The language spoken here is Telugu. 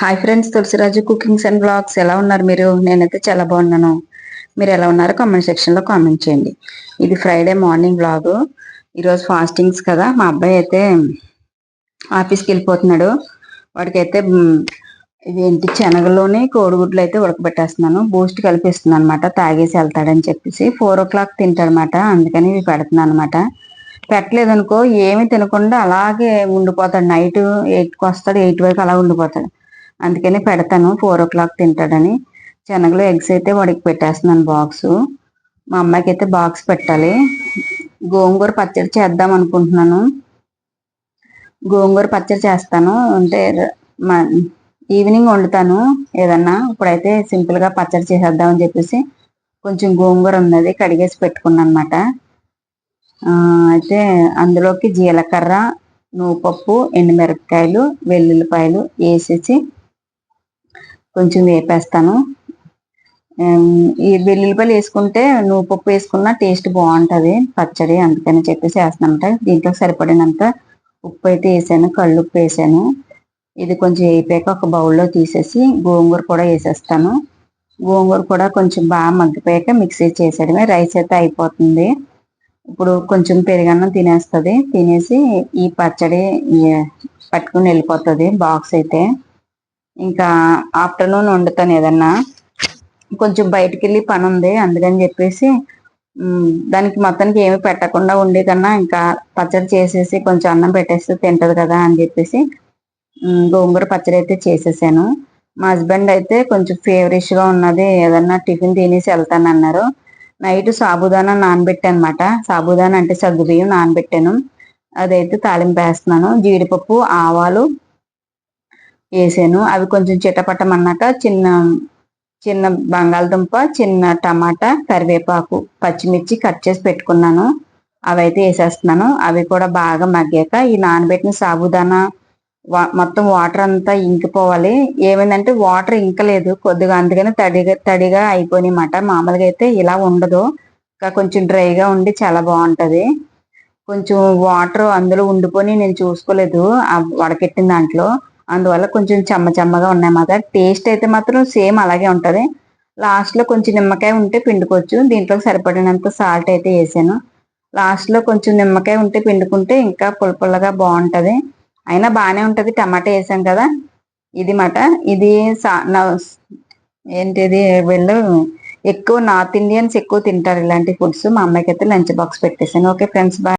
Hi friends Tulasiraju cookings and blogs ఎలా ఉన్నారు మీరు? నేనైతే చాలా బాగున్నాను. మీరు ఎలా ఉన్నారో? కామెంట్ సెక్షన్లో కామెంట్ చేయండి. ఇది ఫ్రైడే మార్నింగ్ బ్లాగు ఈరోజు ఫాస్టింగ్స్ కదా. మా అబ్బాయి అయితే ఆఫీస్కి వెళ్ళిపోతున్నాడు. వాడికైతే ఏంటి శనగలోని కోడిగుడ్లు అయితే ఉడకబెట్టేస్తున్నాను. బూస్ట్ కలిపిస్తున్నాను అనమాట తాగేసి వెళ్తాడని చెప్పేసి ఫోర్ ఓ క్లాక్ తింటాడనమాట అందుకని ఇవి పెడుతున్నాను అనమాట పెట్టలేదు అనుకో ఏమి తినకుండా అలాగే ఉండిపోతాడు. నైట్ ఎయిట్కి వస్తాడు ఎయిట్ వరకు అలా ఉండిపోతాడు. అందుకని పెడతాను. ఫోర్ ఓ క్లాక్ తింటాడని. శనగలు ఎగ్స్ అయితే వాడికి పెట్టేస్తున్నాను బాక్స్. మా అమ్మాయికి అయితే బాక్స్ పెట్టాలి. గోంగూర పచ్చడి చేద్దాం అనుకుంటున్నాను. గోంగూర పచ్చడి చేస్తాను. అంటే ఈవినింగ్ వండుతాను ఏదన్నా. ఇప్పుడైతే సింపుల్గా పచ్చడి చేసేద్దామని చెప్పేసి కొంచెం గోంగూర ఉన్నది కడిగేసి పెట్టుకున్నాను అనమాట అయితే అందులోకి జీలకర్ర నువ్వుపప్పు ఎండుమిరపకాయలు వెల్లుల్లిపాయలు వేసేసి కొంచెం వేపేస్తాను. ఈ వెల్లుల్లిపాయలు వేసుకుంటే నువ్వు పప్పు వేసుకున్న టేస్ట్ బాగుంటుంది పచ్చడి అందుకని చెప్పేసి వేస్తానంట దీంట్లో సరిపడినంత ఉప్పు అయితే వేసాను కళ్ళు ఉప్పు వేసాను. ఇది కొంచెం వేపాక ఒక బౌల్లో తీసేసి గోంగూర కూడా వేసేస్తాను. గోంగూర కూడా కొంచెం బాగా మగ్గిపోయాక మిక్సీ చేసేయడమే. రైస్ అయితే అయిపోతుంది. ఇప్పుడు కొంచెం పెరుగన్నం తినేస్తుంది. తినేసి ఈ పచ్చడి పట్టుకుని వెళ్ళిపోతుంది బాక్స్ అయితే. ఇంకా ఆఫ్టర్నూన్ వండుతాను ఏదన్నా. కొంచెం బయటికి వెళ్ళి పని ఉంది అందుకని చెప్పేసి దానికి మొత్తానికి ఏమి పెట్టకుండా ఉండే కన్నా ఇంకా పచ్చడి చేసేసి కొంచెం అన్నం పెట్టేస్తే తింటది కదా అని చెప్పేసి గోంగూర పచ్చడి అయితే చేసేసాను. మా హస్బెండ్ అయితే కొంచెం ఫేవరిష్గా ఉన్నది ఏదన్నా టిఫిన్ తినేసి వెళ్తాను అన్నారు నైట్ సాబుదానా నానబెట్టాను అనమాట సాబుదానా అంటే సగ్గుబియ్యం నానబెట్టాను. అదైతే తాలింపు వేస్తున్నాను. జీడిపప్పు ఆవాలు వేసాను. అవి కొంచెం చిటపట్టమన్నాక చిన్న చిన్న బంగాళదుంప చిన్న టమాటా కరివేపాకు పచ్చిమిర్చి కట్ చేసి పెట్టుకున్నాను. అవి అయితే వేసేస్తున్నాను. అవి కూడా బాగా మగ్గాక ఈ నానబెట్టిన సాబుదానా మొత్తం వాటర్ అంతా ఇంకిపోవాలి. ఏమైందంటే వాటర్ ఇంకలేదు. కొద్దిగా అందుకని తడిగా తడిగా అయిపోయినమాట మామూలుగా అయితే ఇలా ఉండదు. ఇంకా కొంచెం డ్రైగా ఉండి చాలా బాగుంటుంది. కొంచెం వాటర్ అందులో ఉండిపోయి నేను చూసుకోలేదు. వడకెట్టిన దాంట్లో. అందువల్ల కొంచెం చెమ్మ చెమ్మగా ఉన్నాయన్నమాట టేస్ట్ అయితే మాత్రం సేమ్ అలాగే ఉంటుంది. లాస్ట్లో కొంచెం నిమ్మకాయ ఉంటే పిండుకోవచ్చు. దీంట్లో సరిపడినంత సాల్ట్ అయితే వేసాను. లాస్ట్లో కొంచెం నిమ్మకాయ ఉంటే పిండుకుంటే ఇంకా పుల్ల బాగుంటుంది. అయినా బాగానే ఉంటుంది. టమాటా వేసాం కదా. ఇది మాట. ఇది ఏంటిది వీళ్ళు ఎక్కువ నార్త్ ఇండియన్స్ ఎక్కువ తింటారు ఇలాంటి ఫుడ్స్ మా అమ్మాయికి అయితే లంచ్ బాక్స్ పెట్టేసాను. Okay friends bye